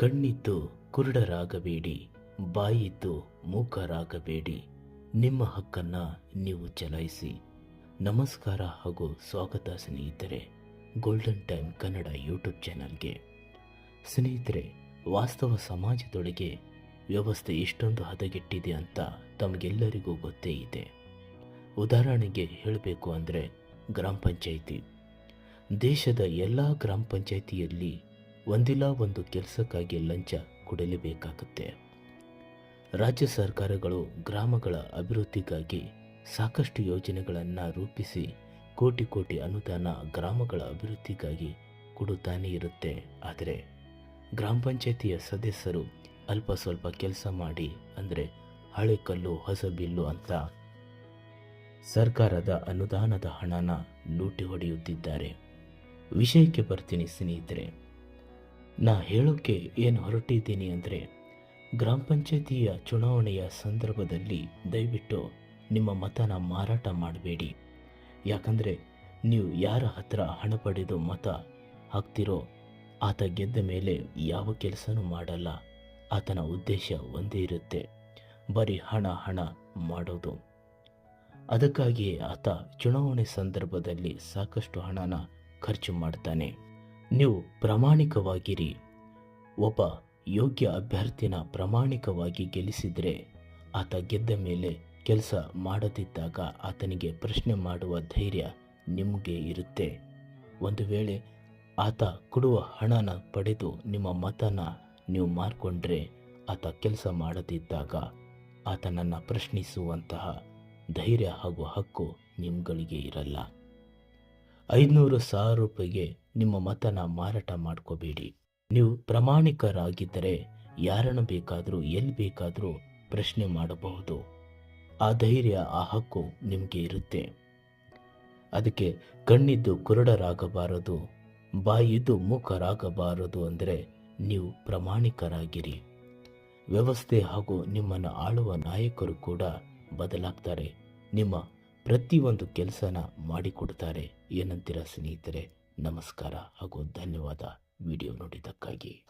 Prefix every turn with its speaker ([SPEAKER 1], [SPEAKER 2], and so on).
[SPEAKER 1] ಕಣ್ಣಿದ್ದು ಕುರುಡರಾಗಬೇಡಿ ಬಾಯಿದ್ದು ಮೂಕರಾಗಬೇಡಿ. ನಿಮ್ಮ ಹಕ್ಕನ್ನ ನೀವು ಚಲಾಯಿಸಿ. ನಮಸ್ಕಾರ ಹಾಗೂ ಸ್ವಾಗತ ಸ್ನೇಹಿತರೆ ಗೋಲ್ಡನ್ ಟೈಮ್ ಕನ್ನಡ ಯೂಟ್ಯೂಬ್ ಚಾನಲ್ಗೆ ಸ್ನೇಹಿತರೆ, ವಾಸ್ತವ ಸಮಾಜದೊಳಗೆ ವ್ಯವಸ್ಥೆ ಎಷ್ಟೊಂದು ಹದಗೆಟ್ಟಿದೆ ಅಂತ ತಮಗೆಲ್ಲರಿಗೂ ಗೊತ್ತೇ ಇದೆ. ಉದಾಹರಣೆಗೆ ಹೇಳಬೇಕು ಅಂದರೆ ಗ್ರಾಮ ಪಂಚಾಯಿತಿ. ದೇಶದ ಎಲ್ಲ ಗ್ರಾಮ ಪಂಚಾಯಿತಿಯಲ್ಲಿ ಒಂದಿಲ್ಲ ಒಂದು ಕೆಲಸಕ್ಕಾಗಿ ಲಂಚ ಕೊಡಲೇಬೇಕಾಗುತ್ತೆ. ರಾಜ್ಯ ಸರ್ಕಾರಗಳು ಗ್ರಾಮಗಳ ಅಭಿವೃದ್ಧಿಗಾಗಿ ಸಾಕಷ್ಟು ಯೋಜನೆಗಳನ್ನು ರೂಪಿಸಿ ಕೋಟಿ ಕೋಟಿ ಅನುದಾನ ಗ್ರಾಮಗಳ ಅಭಿವೃದ್ಧಿಗಾಗಿ ಕೊಡುತ್ತಾನೇ ಇರುತ್ತೆ. ಆದರೆ ಗ್ರಾಮ ಪಂಚಾಯಿತಿಯ ಸದಸ್ಯರು ಅಲ್ಪ ಸ್ವಲ್ಪ ಕೆಲಸ ಮಾಡಿ ಅಂದರೆ ಹಳೆ ಕಲ್ಲು, ಹೊಸ ಬಿಲ್ಲು ಅಂತ ಸರ್ಕಾರದ ಅನುದಾನದ ಹಣನ ಲೂಟಿ ಹೊಡೆಯುತ್ತಿದ್ದಾರೆ. ವಿಷಯಕ್ಕೆ ಬರ್ತೀನಿ ಸ್ನೇಹಿತರೆ. ನಾ ಹೇಳೋಕ್ಕೆ ಏನು ಹೊರಟಿದ್ದೀನಿ ಅಂದರೆ, ಗ್ರಾಮ ಪಂಚಾಯತಿಯ ಚುನಾವಣೆಯ ಸಂದರ್ಭದಲ್ಲಿ ದಯವಿಟ್ಟು ನಿಮ್ಮ ಮತನ ಮಾರಾಟ ಮಾಡಬೇಡಿ. ಯಾಕಂದರೆ, ನೀವು ಯಾರ ಹತ್ರ ಹಣ ಪಡೆದು ಮತ ಹಾಕ್ತಿರೋ, ಆತ ಗೆದ್ದ ಮೇಲೆ ಯಾವ ಕೆಲಸನೂ ಮಾಡಲ್ಲ. ಆತನ ಉದ್ದೇಶ ಒಂದೇ ಇರುತ್ತೆ, ಬರೀ ಹಣ ಹಣ ಮಾಡೋದು. ಅದಕ್ಕಾಗಿಯೇ ಆತ ಚುನಾವಣೆ ಸಂದರ್ಭದಲ್ಲಿ ಸಾಕಷ್ಟು ಹಣನ ಖರ್ಚು ಮಾಡ್ತಾನೆ. ನೀವು ಪ್ರಾಮಾಣಿಕವಾಗಿರಿ. ಒಬ್ಬ ಯೋಗ್ಯ ಅಭ್ಯರ್ಥಿನ ಪ್ರಾಮಾಣಿಕವಾಗಿ ಗೆಲ್ಲಿಸಿದರೆ ಆತ ಗೆದ್ದ ಮೇಲೆ ಕೆಲಸ ಮಾಡದಿದ್ದಾಗ ಆತನಿಗೆ ಪ್ರಶ್ನೆ ಮಾಡುವ ಧೈರ್ಯ ನಿಮಗೆ ಇರುತ್ತೆ. ಒಂದು ವೇಳೆ ಆತ ಕೊಡುವ ಹಣನ ಪಡೆದು ನಿಮ್ಮ ಮತನ ನೀವು ಮಾರ್ಕೊಂಡ್ರೆ ಆತ ಕೆಲಸ ಮಾಡದಿದ್ದಾಗ ಆತನನ್ನು ಪ್ರಶ್ನಿಸುವಂತಹ ಧೈರ್ಯ ಹಾಗೂ ಹಕ್ಕು ನಿಮ್ಗಳಿಗೆ ಇರಲ್ಲ. ಐದುನೂರು ಸಾವಿರ ರೂಪಾಯಿಗೆ ನಿಮ್ಮ ಮತನ ಮಾರಾಟ ಮಾಡ್ಕೋಬೇಡಿ. ನೀವು ಪ್ರಾಮಾಣಿಕರಾಗಿದ್ದರೆ ಯಾರನ್ನು ಬೇಕಾದರೂ, ಎಲ್ಲಿ ಬೇಕಾದರೂ ಪ್ರಶ್ನೆ ಮಾಡಬಹುದು. ಆ ಧೈರ್ಯ, ಆ ಹಕ್ಕು ನಿಮಗೆ ಇರುತ್ತೆ. ಅದಕ್ಕೆ ಕಣ್ಣಿದ್ದು ಕುರುಡರಾಗಬಾರದು, ಬಾಯಿದ್ದು ಮೂಕರಾಗಬಾರದು ಅಂದರೆ ನೀವು ಪ್ರಾಮಾಣಿಕರಾಗಿರಿ. ವ್ಯವಸ್ಥೆ ಹಾಗೂ ನಿಮ್ಮನ್ನು ಆಳುವ ನಾಯಕರು ಕೂಡ ಬದಲಾಗ್ತಾರೆ. ನಿಮ್ಮ ಪ್ರತಿಯೊಂದು ಕೆಲಸನ ಮಾಡಿಕೊಡ್ತಾರೆ. ಏನಂತೀರ ಸ್ನೇಹಿತರೆ? ನಮಸ್ಕಾರ ಹಾಗೂ ಧನ್ಯವಾದ. ವಿಡಿಯೋ ನೋಡಿದ್ದಕ್ಕಾಗಿ.